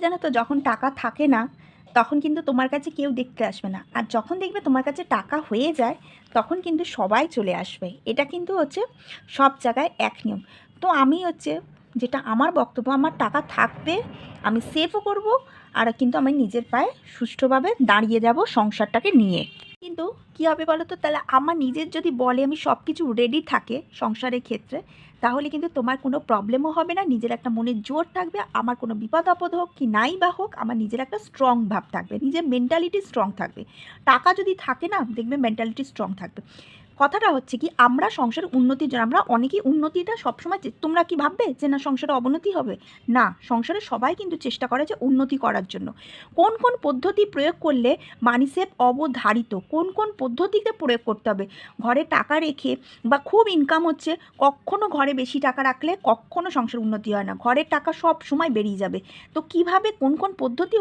জানো তো, যখন টাকা থাকে না, তখন কিন্তু তোমার কাছে কেউ দেখতে আসবে না। আর যখন দেখবে তোমার কাছে টাকা হয়ে যায়, তখন কিন্তু সবাই চলে আসবে। এটা কিন্তু হচ্ছে সব জায়গায় এক নিয়ম। তো আমি হচ্ছে যেটা আমার বক্তব্য, আমার টাকা থাকবে, আমি সেভও করব, আর কিন্তু আমি নিজের পায়ে সুষ্ঠুভাবে দাঁড়িয়ে যাব সংসারটাকে নিয়ে। কিন্তু কী হবে বলো তো তাহলে আমার নিজের যদি বলে আমি সব কিছু রেডি থাকে সংসারের ক্ষেত্রে, তাহলে কিন্তু তোমার কোনো প্রবলেমও হবে না। নিজের একটা মনের জোর থাকবে, আমার কোনো বিপদ আপদ হোক কি নাই বা হোক, আমার নিজের একটা স্ট্রং ভাব থাকবে, নিজের মেন্টালিটি স্ট্রং থাকবে। টাকা যদি থাকে না, দেখবে মেন্টালিটি স্ট্রং থাকবে। কথাটা হচ্ছে কি, আমরা সংসারের উন্নতির জন্য, আমরা অনেকেই উন্নতিটা সবসময় তোমরা কি ভাববে যে না, সংসারে অবনতি হবে? না, সংসারে সবাই কিন্তু চেষ্টা করে যে উন্নতি করার জন্য। কোন কোন পদ্ধতি প্রয়োগ করলে মানি সেভ অবধারিত? কোন কোন পদ্ধতিতে প্রয়োগ করতে হবে? ঘরে টাকা রেখে বা খুব ইনকাম হচ্ছে, কখনো ঘরে বেশি টাকা রাখলে কখনো সংসার উন্নতি হয় না। ঘরের টাকা সব সময় বেরিয়ে যাবে। তো কীভাবে কোন কোন পদ্ধতি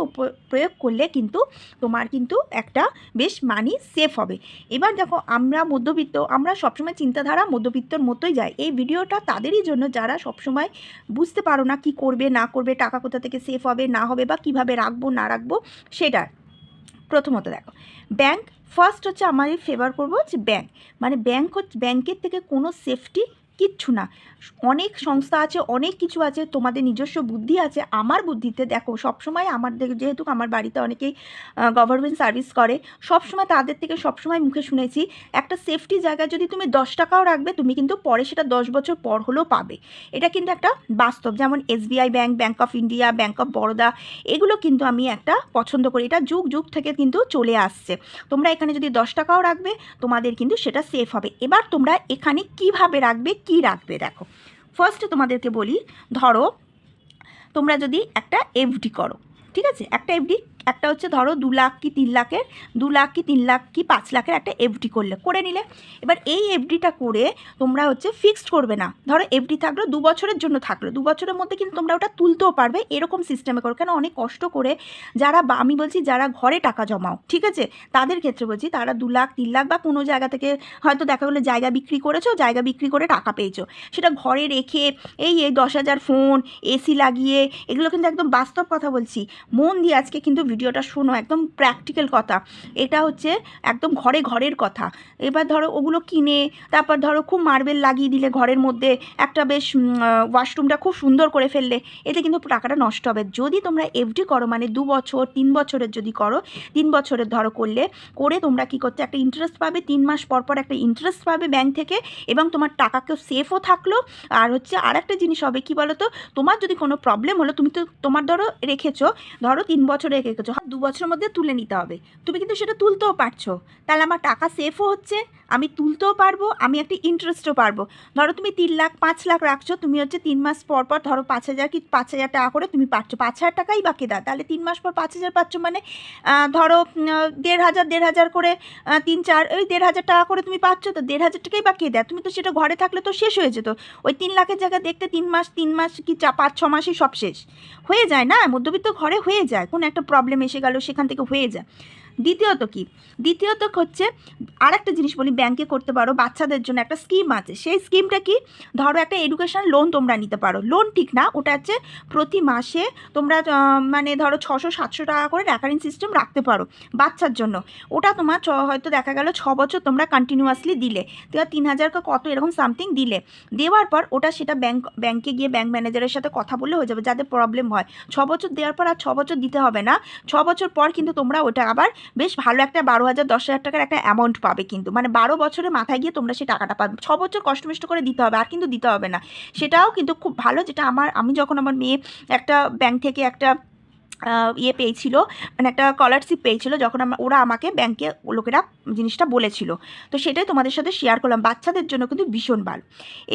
প্রয়োগ করলে কিন্তু তোমার কিন্তু একটা বেশ মানি সেফ হবে? এবার দেখো, আমরা মধ্যবিত্ত আমরা সবসময় চিন্তাধারা মধ্যবিত্তর মতোই যাই। এই ভিডিওটা তাদেরই জন্য যারা সবসময় বুঝতে পারো না কি করবে, না করবে, টাকা কোথা থেকে সেফ হবে, না হবে বা কীভাবে রাখব, না রাখব সেটা প্রথমত দেখো ব্যাংক ফার্স্ট হচ্ছে আমাদের ফেভার করব হচ্ছে ব্যাংক মানে ব্যাংক হচ্ছে ব্যাংকের থেকে কোনো সেফটি কিচ্ছু না। অনেক সংস্থা আছে, অনেক কিছু আছে, তোমাদের নিজস্ব বুদ্ধি আছে, আমার বুদ্ধিতে দেখো, সবসময় আমার যেহেতু আমার বাড়িতে অনেকেই গভর্নমেন্ট সার্ভিস করে, সবসময় তাদের থেকে সবসময় মুখে শুনেছি, একটা সেফটি জায়গায় যদি তুমি দশ টাকাও রাখবে, তুমি কিন্তু পরে সেটা দশ বছর পর হলেও পাবে। এটা কিন্তু একটা বাস্তব, যেমন S B I bank bank of India bank of Baroda এগুলো কিন্তু আমি একটা পছন্দ করি। এটা যুগ যুগ থেকে কিন্তু চলে আসছে। তোমরা এখানে যদি দশ টাকাও রাখবে, তোমাদের কিন্তু সেটা সেফ হবে। এবার তোমরা এখানে কীভাবে রাখবে কি রাখবে দেখো। ফার্স্ট তোমাদেরকে বলি, ধরো তোমরা যদি একটা এফডি করো, ঠিক আছে? একটা এফডি একটা হচ্ছে ধরো দু লাখ কি তিন লাখের, দু লাখ কি তিন লাখ কি পাঁচ লাখের একটা এফডি করলে, করে নিলে। এবার এই এফডিটা করে তোমরা হচ্ছে ফিক্সড করবে না। ধরো এফডি থাকল দু বছরের জন্য থাকল, দু বছরের মধ্যে কিন্তু তোমরা ওটা তুলতেও পারবে এরকম সিস্টেমে করো। কেন? অনেক কষ্ট করে যারা আমি বলছি যারা ঘরে টাকা জমাও, ঠিক আছে? তাদের ক্ষেত্রে বলছি তারা দু লাখ, তিন লাখ বা কোনো জায়গা থেকে হয়তো দেখা গেলো জায়গা বিক্রি করেছ, জায়গা বিক্রি করে টাকা পেয়েছ। সেটা ঘরে রেখে এই এই দশ হাজার ফোন এসি লাগিয়ে, এগুলো কিন্তু একদম বাস্তব কথা বলছি। মন দিয়ে আজকে কিন্তু ভিডিওটা শোনো, একদম প্র্যাকটিক্যাল কথা। এটা হচ্ছে একদম ঘরে ঘরের কথা। এবার ধরো ওগুলো কিনে, তারপর ধরো খুব মার্বেল লাগিয়ে দিলে ঘরের মধ্যে একটা বেশ ওয়াশরুমটা খুব সুন্দর করে ফেললে, এতে কিন্তু টাকাটা নষ্ট হবে। যদি তোমরা এফডি করো মানে দু বছর, তিন বছরের যদি করো, তিন বছরের ধরো করলে, করে তোমরা কি করতে, একটা ইন্টারেস্ট পাবে, তিন মাস পর পর একটা ইন্টারেস্ট পাবে ব্যাংক থেকে, এবং তোমার টাকাকেও সেফও থাকল। আর হচ্ছে আর একটা জিনিস হবে কি বলো তো তোমার যদি কোনো প্রবলেম হলো, তুমি তো তোমার ধরো রেখেছো, ধরো তিন বছর রেখে রেখেছো দু বছরের মধ্যে তুলে নিতে হবে। তুমি কিন্তু সেটা তুলতেও পারছ। তাহলে আমার টাকা সেফও হচ্ছে। আমি তুলতেও পারব, আমি একটা ইন্টারেস্টও পারব। ধরো তুমি তিন লাখ, পাঁচ লাখ রাখছো, তুমি হচ্ছে তিন মাস পর পর ধরো পাঁচ হাজার কি পাঁচ হাজার টাকা করে তুমি পাচ্ছ। পাঁচ হাজার টাকাই বাকি দা তাহলে তিন মাস পর পাঁচ হাজার পাচ্ছ মানে ধরো দেড় হাজার দেড় হাজার করে তিন, চার, ওই দেড় হাজার টাকা করে তুমি পাচ্ছ তো দেড় হাজার টাকাই বাকি দেয় তুমি তো সেটা ঘরে থাকলে তো শেষ হয়ে যেত। ওই তিন লাখের জায়গায় দেখতে তিন মাস তিন মাস কি চা, পাঁচ, ছ মাসই সব শেষ। হয়ে যায় না? মধ্যবিত্ত ঘরে হয়ে যায়। কোনো একটা প্রবলেম এসে গেল, সেখান থেকে হয়ে যায়। দ্বিতীয়ত কি? দ্বিতীয়ত হচ্ছে আর একটা জিনিস বলি ব্যাংকে করতে পারো, বাচ্চাদের জন্য একটা স্কিম আছে। সেই স্কিমটা কি? ধরো একটা এডুকেশন লোন তোমরা নিতে পারো। লোন ঠিক না, ওটা হচ্ছে প্রতি মাসে তোমরা মানে ধরো ছশো, সাতশো টাকা করে রেকারিং সিস্টেম রাখতে পারো বাচ্চার জন্য। ওটা তোমার হয়তো দেখা গেল ছ বছর তোমরা কন্টিনিউয়াসলি দিলে। তো তিন হাজার কত এরকম সামথিং দিলে। দেওয়ার পর ওটা সেটা ব্যাংক ব্যাংকে গিয়ে ব্যাংক ম্যানেজারের সাথে কথা বললে হয়ে যাবে, যাদের প্রবলেম হয়। ছ বছর দেওয়ার পর আর ছ বছর দিতে হবে না। ছ বছর পর কিন্তু তোমরা ওটা আবার বেশ ভালো একটা বারো হাজার, দশ হাজার টাকার একটা অ্যামাউন্ট পাবে কিন্তু। মানে বারো বছরের মাথায় গিয়ে তোমরা সেই টাকাটা পাবে। ছ বছর কষ্টমিষ্ট করে দিতে হবে, আর কিন্তু দিতে হবে না। সেটাও কিন্তু খুব ভালো, যেটা আমার, আমি যখন আমার মেয়ে একটা ব্যাংক থেকে একটা ইয়ে পেয়েছিল মানে একটা স্কলারশিপ পেয়েছিল যখন ওরা আমাকে ব্যাংকে লোকেরা জিনিসটা বলেছিল। তো সেটাই তোমাদের সাথে শেয়ার করলাম। বাচ্চাদের জন্য কিন্তু ভীষণ ভালো।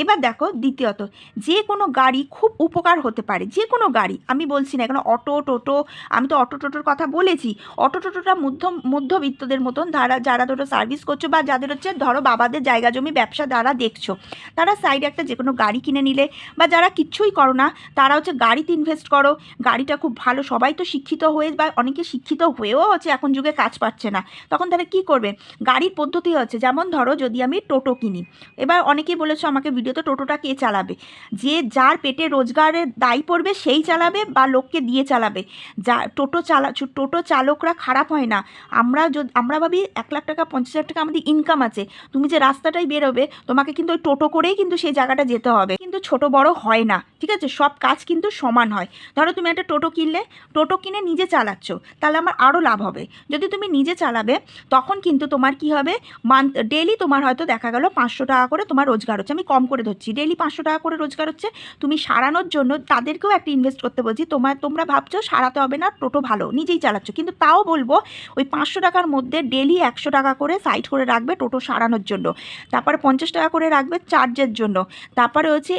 এবার দেখো দ্বিতীয়ত, যে কোনো গাড়ি খুব উপকার হতে পারে, যে কোনো গাড়ি, আমি বলছি না এখানে অটো, টোটো, আমি তো অটো, টোটোর কথা বলেছি, অটো, টোটোটা মধ্য মধ্যবিত্তদের মতন যারা যারা ধরো সার্ভিস করছ বা যাদের হচ্ছে ধরো বাবাদের জায়গা জমি ব্যবসা যারা দেখছ, তারা সাইডে একটা যে কোনো গাড়ি কিনে নিলে বা যারা কিচ্ছুই করো না, তারা হচ্ছে গাড়িতে ইনভেস্ট করো, গাড়িটা খুব ভালো, সবাই তো শিক্ষিত হয়ে বা অনেকে শিক্ষিত হয়েও হচ্ছে এখন যুগে কাজ পাচ্ছে না। তখন তারা কি করবে? গাড়ির পদ্ধতি হচ্ছে, যেমন ধরো যদি আমি টোটো কিনি, এবার অনেকেই বলেছ আমাকে ভিডিওতে টোটোটা কে চালাবে? যে যার পেটে রোজগারের দায়ী পড়বে সেই চালাবে বা লোককে দিয়ে চালাবে। যা টোটো চালা, টোটো চালকরা খারাপ হয় না। আমরা যদি, আমরা ভাবি এক লাখ টাকা, পঞ্চাশ হাজার টাকা আমাদের ইনকাম আছে। তুমি যে রাস্তাটাই বেরোবে, তোমাকে কিন্তু ওই টোটো করেই কিন্তু সেই জায়গাটা যেতে হবে। কিন্তু ছোট বড় হয় না, ঠিক আছে? সব কাজ কিন্তু সমান হয়। ধরো তুমি একটা টোটো কিনলে টোটো কিনে নিজে চালাচ্ছ, তাহলে আমার আরও লাভ হবে। যদি তুমি নিজে চালাবে, তখন কিন্তু তোমার কি হবে? মান্থ ডেলি তোমার হয়তো দেখা গেল পাঁচশো টাকা করে তোমার রোজগার হচ্ছে। আমি কম করে ধরছি ডেলি পাঁচশো টাকা করে রোজগার হচ্ছে। তুমি সারানোর জন্য তাদেরকেও একটা ইনভেস্ট করতে বলছি। তোমার, তোমরা ভাবছ সারাতে হবে না, টোটো ভালো, নিজেই চালাচ্ছ। কিন্তু তাও বলব, ওই পাঁচশো টাকার মধ্যে ডেলি একশো টাকা করে সাইড করে রাখবে টোটো সারানোর জন্য। তারপরে পঞ্চাশ টাকা করে রাখবে চার্জের জন্য। তারপরে হচ্ছে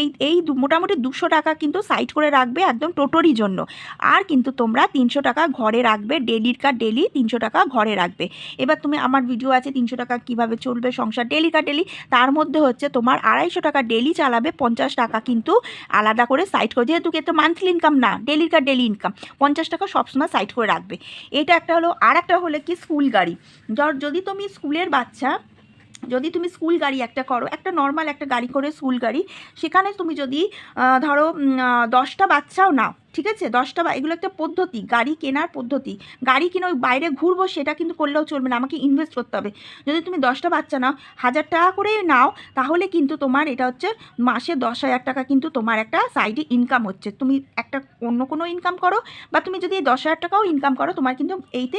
এই এই মোটামুটি দুশো টাকা কিন্তু সাইড করে রাখবে একদম টোটোরই জন্য। আর কিন্তু তোমরা তিনশো টাকা ঘরে রাখবে ডেলির কার ডেলি তিনশো টাকা ঘরে রাখবে। এবার তুমি আমার ভিডিও আছে তিনশো টাকা কীভাবে চলবে, সংসার ডেলি কার ডেলি, তার মধ্যে হচ্ছে তোমার আড়াইশো টাকা ডেলি চালাবে, পঞ্চাশ টাকা কিন্তু আলাদা করে সাইড করে, যেহেতু কিন্তু মান্থলি ইনকাম না ডেলির কার ডেলি ইনকাম পঞ্চাশ টাকা সবসময় সাইড করে রাখবে। এটা একটা হলো আর একটা হলো কি স্কুল গাড়ি। ধর যদি তুমি স্কুলের বাচ্চা, যদি তুমি স্কুল গাড়ি একটা করো, একটা নর্মাল একটা গাড়ি করে স্কুল গাড়ি, সেখানে তুমি যদি ধরো দশটা বাচ্চাও নাও ঠিক আছে? দশটা বা, এগুলো একটা পদ্ধতি। গাড়ি কেনার পদ্ধতি। গাড়ি কিনে ওই বাইরে ঘুরবো, সেটা কিন্তু করলেও চলবে না। আমাকে ইনভেস্ট করতে হবে। যদি তুমি দশটা বাচ্চা নাও, হাজার টাকা করে নাও, তাহলে কিন্তু তোমার এটা হচ্ছে মাসে দশ হাজার টাকা কিন্তু তোমার একটা সাইডে ইনকাম হচ্ছে। তুমি একটা অন্য কোনো ইনকাম করো বা তুমি যদি এই দশ হাজার টাকাও ইনকাম করো, তোমার কিন্তু এইতে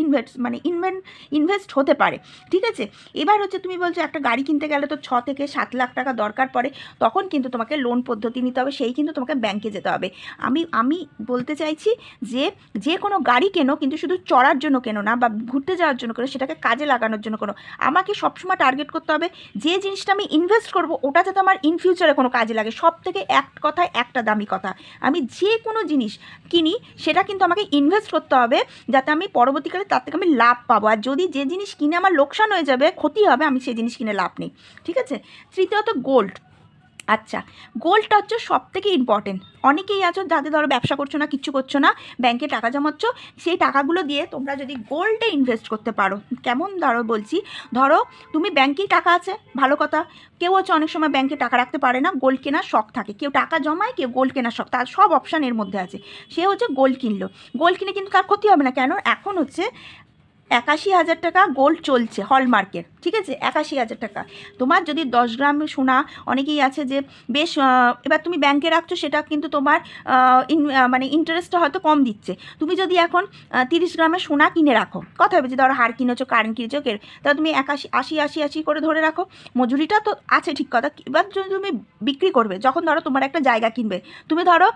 ইনভেস্ট মানে ইনভেন ইনভেস্ট হতে পারে। ঠিক আছে? এবার হচ্ছে তুমি বলছো একটা গাড়ি কিনতে গেলে তো ছ থেকে সাত লাখ টাকা দরকার পড়ে, তখন কিন্তু তোমাকে লোন পদ্ধতি নিতে হবে, সেই কিন্তু তোমাকে ব্যাংকে যেতে হবে। আমি আমি বলতে চাইছি যে যে কোনো গাড়ি কেনো, কিন্তু শুধু চড়ার জন্য কেনো না বা ঘুরতে যাওয়ার জন্য কেনো, সেটাকে কাজে লাগানোর জন্য কোনো, আমাকে সবসময় টার্গেট করতে হবে যে জিনিসটা আমি ইনভেস্ট করব, ওটা যাতে আমার ইন ফিউচারে কোনো কাজে লাগে। সব থেকে এক কথায় একটা দামি কথা। আমি যে কোনো জিনিস কিনি, সেটা কিন্তু আমাকে ইনভেস্ট করতে হবে যাতে আমি পরবর্তীকালে তার থেকে আমি লাভ পাবো। আর যদি যে জিনিস কিনে আমার লোকসান হয়ে যাবে, ক্ষতি হবে, আমি সেই জিনিস কিনে লাভ নেই। ঠিক আছে? তৃতীয়ত গোল্ড আচ্ছা গোল্ডটা হচ্ছে সব থেকে ইম্পর্টেন্ট অনেকেই আছো যাদের ধরো ব্যবসা করছ না, কিচ্ছু করছ না ব্যাংকে টাকা জমাচ্ছ, সেই টাকাগুলো দিয়ে তোমরা যদি গোল্ডে ইনভেস্ট করতে পারো, কেমন ধরো বলছি, ধরো তুমি ব্যাংকেই টাকা আছে, ভালো কথা, কেউ হচ্ছে অনেক সময় ব্যাংকে টাকা রাখতে পারে না গোল্ড কেনার শখ থাকে, কেউ টাকা জমায়, কেউ গোল্ড কেনার শখ, তার সব অপশান এর মধ্যে আছে, সে হচ্ছে গোল্ড কিনলো। গোল্ড কিনে কিন্তু তার ক্ষতি হবে না, কেন? এখন হচ্ছে একাশি হাজার টাকা গোল্ড চলছে হলমার্কের ঠিক আছে? একাশি হাজার টাকা। তোমার যদি দশ গ্রাম সোনা, অনেকেই আছে যে বেশ এবার তুমি ব্যাংকে রাখছো, সেটা কিন্তু তোমার মানে ইন্টারেস্টটা হয়তো কম দিচ্ছে। তুমি যদি এখন তিরিশ গ্রামের সোনা কিনে রাখো, কথা হবে যে ধরো হার কিনেছো কারেন্ট কিনেছো কে তাহলে তুমি একাশি, আশি আশি আশি করে ধরে রাখো। মজুরিটা তো আছে ঠিক কথা, এবার যদি তুমি বিক্রি করবে, যখন ধরো তোমার একটা জায়গা কিনবে, তুমি ধরো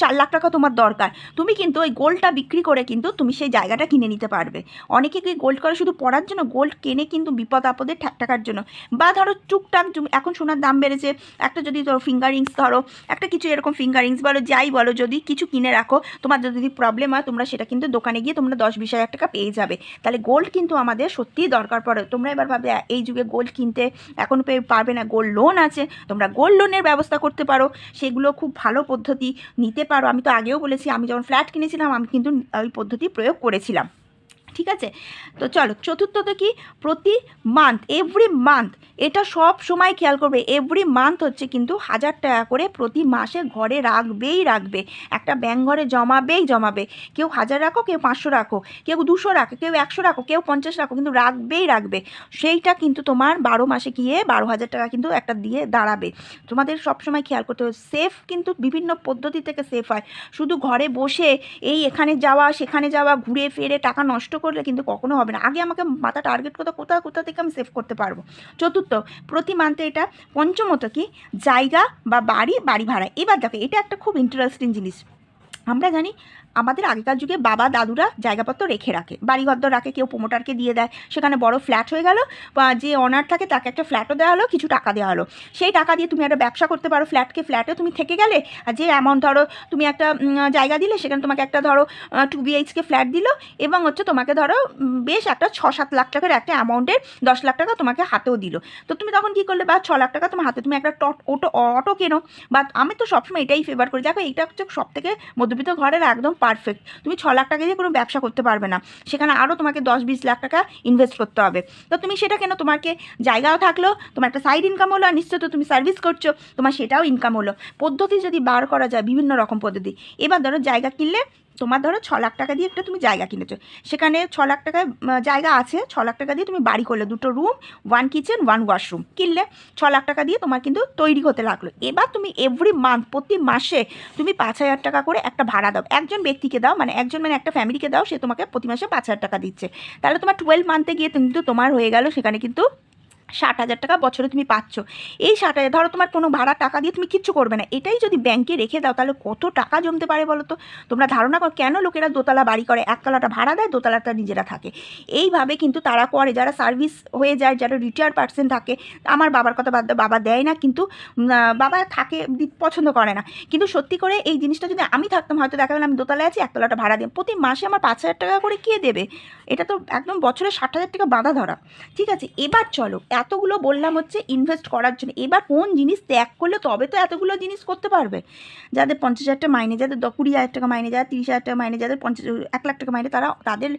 চার লাখ টাকা তোমার দরকার, তুমি কিন্তু ওই গোল্ডটা বিক্রি করে কিন্তু তুমি সেই জায়গাটা কিনে নিতে পারবে। অনেকে কি গোল্ড করে শুধু পড়ার জন্য? গোল্ড কেনে কিন্তু বিপদ আপদে ঠ্যাক টাকার জন্য। বা ধরো টুকটাক এখন সোনার দাম বেড়েছে, একটা যদি ধরো ফিঙ্গার রিংস ধরো, একটা কিছু এরকম ফিঙ্গার রিংস বলো, যাই বলো, যদি কিছু কিনে রাখো, তোমার যদি প্রবলেম হয়, তোমরা সেটা কিন্তু দোকানে গিয়ে তোমরা দশ বিশ হাজার টাকা পেয়ে যাবে। তাহলে গোল্ড কিন্তু আমাদের সত্যিই দরকার পড়ে। তোমরা এবার ভাবে, এই যুগে গোল্ড কিনতে এখন পেয়ে পারবে না গোল্ড লোন আছে, তোমরা গোল্ড লোনের ব্যবস্থা করতে পারো, সেগুলো খুব ভালো পদ্ধতি নিতে পারো। আমি তো আগেও বলেছি, আমি যখন ফ্ল্যাট কিনেছিলাম, আমি কিন্তু ওই পদ্ধতি প্রয়োগ করেছিলাম। ঠিক আছে? তো চলো, চতুর্থত কি? প্রতি মান্থ এভরি মান্থ এটা সব সময় খেয়াল করবে এভরি মান্থ হচ্ছে কিন্তু হাজার টাকা করে প্রতি মাসে ঘরে রাখবেই রাখবে। একটা ব্যাংক ঘরে জমাবেই জমাবে। কেউ হাজার রাখো, কেউ পাঁচশো রাখো, কেউ দুশো রাখো, কেউ একশো রাখো, কেউ পঞ্চাশ রাখো, কিন্তু রাখবেই রাখবে। সেইটা কিন্তু তোমার বারো মাসে গিয়ে বারো হাজার টাকা কিন্তু একটা দিয়ে দাঁড়াবে। তোমাদের সবসময় খেয়াল করতে হবে সেফ কিন্তু বিভিন্ন পদ্ধতি থেকে সেফ হয়। শুধু ঘরে বসে এই এখানে যাওয়া, সেখানে যাওয়া, ঘুরে ফিরে টাকা নষ্ট করলে কিন্তু কখনো হবে না। আগে আমাকে মাথা টার্গেট করতে কোথাও কোথা থেকে আমি সেভ করতে পারব। চতুর্থ, প্রতি মান্থে এটা পঞ্চমত কি? জায়গা বা বাড়ি বাড়ি ভাড়া। এবার দেখো, এটা একটা খুব ইন্টারেস্টিং জিনিস। আমরা জানি আমাদের আগেকার যুগে বাবা দাদুরা জায়গাপত্র রেখে রাখে। বাড়িঘর রাখে, কেউ প্রোমোটারকে দিয়ে দেয়। সেখানে বড় ফ্ল্যাট হয়ে গেল। বা যে অনার থাকে তাকে একটা ফ্ল্যাটও দেওয়া হলো, কিছু টাকা দেওয়া হলো। সেই টাকা দিয়ে তুমি একটা ব্যবসা করতে পারো ফ্ল্যাটকে ফ্ল্যাটে তুমি থেকে গেলে আর যে অ্যামাউন্ট ধরো তুমি একটা জায়গা দিলে সেখানে তোমাকে একটা ধরো টু বিএইচকে ফ্ল্যাট দিল এবং হচ্ছে তোমাকে ধরো বেশ একটা ছ সাত লাখ টাকার একটা অ্যামাউন্টের দশ লাখ টাকা তোমাকে হাতেও দিল। তো তুমি তখন কী করলে? বা ছ লাখ টাকা তোমার হাতে তুমি একটা টট অটো অটো কেনো? বা আমি তো সবসময় এটাই ফেভার করি। দেখো এইটা হচ্ছে সব থেকে মধ্যবিত্ত ঘরের একদম পারফেক্ট তুমি ছ লাখ টাকা দিয়ে কোনো ব্যবসা করতে পারবে না। সেখানে আরও তোমাকে দশ বিশ লাখ টাকা ইনভেস্ট করতে হবে। তো তুমি সেটা কেন? তোমাকে জায়গাও থাকল, তোমার একটা সাইড ইনকাম হলো, আর নিশ্চয় তো তুমি সার্ভিস করছ, তোমার সেটাও ইনকাম হলো। পদ্ধতি যদি বার করা যায় বিভিন্ন রকম পদ্ধতি। এবার ধরো জায়গা কিনলে তোমার ধরো ছ লাখ টাকা দিয়ে একটা তুমি জায়গা কিনেছো। সেখানে ছ লাখ টাকায় জায়গা আছে, ছ লাখ টাকা দিয়ে তুমি বাড়ি করলে। দুটো room one kitchen one washroom কিনলে ছ লাখ টাকা দিয়ে তোমার কিন্তু তৈরি হতে লাগল। এবার তুমি এভরি মান্থ প্রতি মাসে তুমি পাঁচ হাজার টাকা করে একটা ভাড়া দাও। একজন ব্যক্তিকে দাও মানে একজন মানে একটা ফ্যামিলিকে দাও, সে তোমাকে প্রতি মাসে পাঁচ হাজার টাকা দিচ্ছে। তাহলে তোমার টুয়েলভ মান্থে গিয়ে কিন্তু তোমার হয়ে গেল, সেখানে কিন্তু ষাট হাজার টাকা বছরে তুমি পাচ্ছ। এই ষাট হাজার, ধরো তোমার কোনো ভাড়া টাকা দিয়ে তুমি কিচ্ছু করবে না। এটাই যদি ব্যাংকে রেখে দাও, তাহলে কত টাকা জমতে পারে বলো তো? তোমরা ধারণা করো কেন লোকেরা দোতলা বাড়ি করে? একতলাটা ভাড়া দেয়, দোতলাটা নিজেরা থাকে। এইভাবে কিন্তু তারা করে, যারা সার্ভিস হয়ে যায়, যারা রিটায়ার পার্সন থাকে, আমার বাবার কথা বাদ বাবা দেয় না, কিন্তু বাবা থাকে পছন্দ করে না। কিন্তু সত্যি করে এই জিনিসটা যদি আমি থাকতাম, হয়তো দেখা গেল আমি দোতলায় আছি, একতলাটা ভাড়া দিই প্রতি মাসে আমার পাঁচ হাজার টাকা করে কে দেবে? এটা তো একদম বছরে ষাট হাজার টাকা বাঁধা ধরা। ঠিক আছে, এবার চলো এতগুলো বললাম হচ্ছে ইনভেস্ট করার জন্য। এবার কোন জিনিস ত্যাগ করলে তবে তো এতগুলো জিনিস করতে পারবে। যাদের পঞ্চাশ হাজার টাকা মাইনে, যাদের কুড়ি হাজার টাকা মাইনে, যাদের তিরিশ হাজার টাকা মাইনে, যাদের পঞ্চাশ, এক লাখ টাকা মাইনে, তারা, তাদের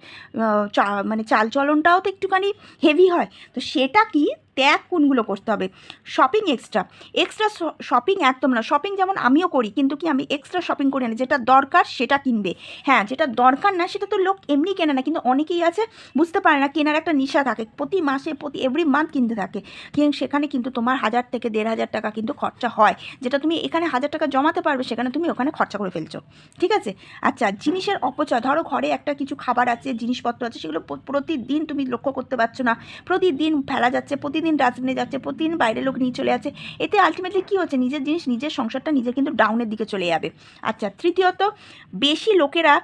মানে চালচলনটাও তো একটুখানি হেভি হয়। তো সেটা কি ত্যাগ কোনগুলো করতে হবে? শপিং এক্সট্রা এক্সট্রা শপিং একদম না। শপিং যেমন আমিও করি, কিন্তু কি আমি এক্সট্রা শপিং করি না যেটা দরকার সেটা কিনবে। হ্যাঁ যেটা দরকার না সেটা তো লোক এমনি কেনে না। কিন্তু অনেকেই আছে, বুঝতে পারে না, কেনার একটা নেশা থাকে। প্রতি মাসে, প্রতি এভরি মান্থ কিনতে থাকে। কিন্তু সেখানে কিন্তু তোমার হাজার থেকে দেড় হাজার টাকা কিন্তু খরচা হয়। যেটা তুমি এখানে হাজার টাকা জমাতে পারবে, সেখানে তুমি ওখানে খরচা করে ফেলছো। ঠিক আছে? আচ্ছা জিনিসের অপচয়। ধরো ঘরে একটা কিছু খাবার আছে, জিনিসপত্র আছে, সেগুলো প্রতিদিন তুমি লক্ষ্য করতে পারছ না। প্রতিদিন ফেলা যাচ্ছে, প্রতিদিন ডাস্টবিনে যাচ্ছে, প্রতিদিন বাইরে লোক নিয়ে চলে যাচ্ছে এতে আলটিমেটলি কী হচ্ছে? নিজের জিনিস, নিজের সংসারটা নিজে কিন্তু ডাউনের দিকে চলে যাবে। আচ্ছা তৃতীয়ত, বেশি লোকেরা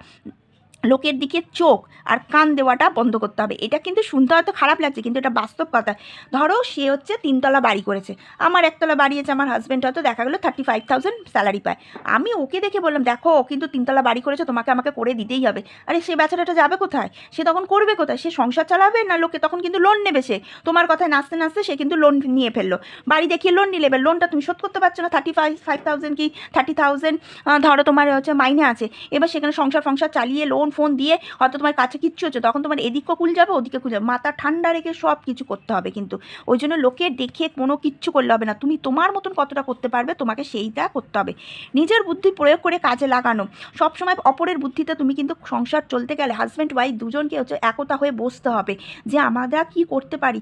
লোকের দিকে চোখ আর কান দেওয়াটা বন্ধ করতে হবে। এটা কিন্তু শুনতে হয়তো খারাপ লাগছে, কিন্তু এটা বাস্তব কথা। ধরো সে হচ্ছে তিনতলা বাড়ি করেছে। আমার একতলা বাড়ি আছে, আমার হাজব্যান্ড হয়তো দেখা গেলো থার্টি ফাইভ থাউজেন্ড স্যালারি পায়। আমি ওকে দেখে বললাম, দেখো, ও কিন্তু তিনতলা বাড়ি করেছে, তোমাকে আমাকে করে দিতেই হবে। আরে, সে বেচারাটা যাবে কোথায়? সে তখন করবে কোথায়? সে সংসার চালাবে না লোকে তখন কিন্তু লোন নেবে সে? তোমার কথায় নাচতে নাচতে সে কিন্তু লোন নিয়ে ফেলল। বাড়ি দেখিয়ে লোন নিলে, এবার লোনটা তুমি শোধ করতে পারছ না? থার্টি ফাইভ ফাইভ থাউজেন্ড কি থার্টি থাউজেন্ড ধরো তোমার হচ্ছে মাইনে আছে। এবার সেখানে সংসার ফংসার চালিয়ে লোন ফোন দিয়ে হয়তো তোমার কাছে কিচ্ছু হচ্ছে, তখন তোমার এদিকও কুল যাবে, ওদিকে কুল যাবে। মাথা ঠান্ডা রেখে সব কিছু করতে হবে কিন্তু। ওই জন্য লোকের দেখে কোনো কিচ্ছু করলে হবে না। তুমি তোমার মতন কতটা করতে পারবে, তোমাকে সেইটা করতে হবে। নিজের বুদ্ধি প্রয়োগ করে কাজে লাগানো। সবসময় অপরের বুদ্ধিতে তুমি কিন্তু সংসার চলতে গেলে হাজব্যান্ড ওয়াইফ দুজনকে হচ্ছে একতা হয়ে বসতে হবে। যে আমরা কি করতে পারি?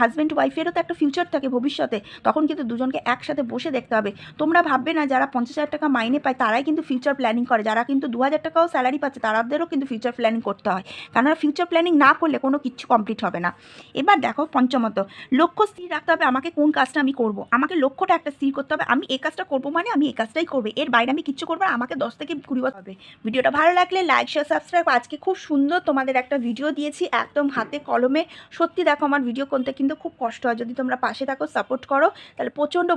হাজব্যান্ড ওয়াইফেরও তো একটা ফিউচার থাকে ভবিষ্যতে। তখন কিন্তু দুজনকে একসাথে বসে দেখতে হবে। তোমরা ভাববে না, যারা পঞ্চাশ হাজার টাকা মাইনে পায়, তারাই কিন্তু ফিউচার প্ল্যানিং করে। যারা কিন্তু দু হাজার টাকাও স্যালারি পাচ্ছে তাদেরও কিন্তু ফিউচার প্ল্যানিং করতে হয়। কেননা ফিউচার প্ল্যানিং না করলে কোনো কিচ্ছু কমপ্লিট হবে না। এবার দেখো পঞ্চমত, লক্ষ্য স্থির রাখতে হবে আমাকে কোন কাজটা আমি করব। আমাকে লক্ষ্যটা একটা স্থির করতে হবে, আমি এই কাজটা করব মানে আমি এই কাজটাই করব। এর বাইরে আমি কিচ্ছু করব আমাকে দশ থেকে কুড়ি বছর হবে। ভিডিওটা ভালো লাগলে লাইক শেয়ার সাবস্ক্রাইব আজকে খুব সুন্দর তোমাদের একটা ভিডিও দিয়েছি, একদম হাতে কলমে। সত্যি দেখো আমার ভিডিও করতে কিন্তু খুব কষ্ট হয়। যদি তোমরা পাশে থাকো সাপোর্ট করো, তাহলে প্রচণ্ড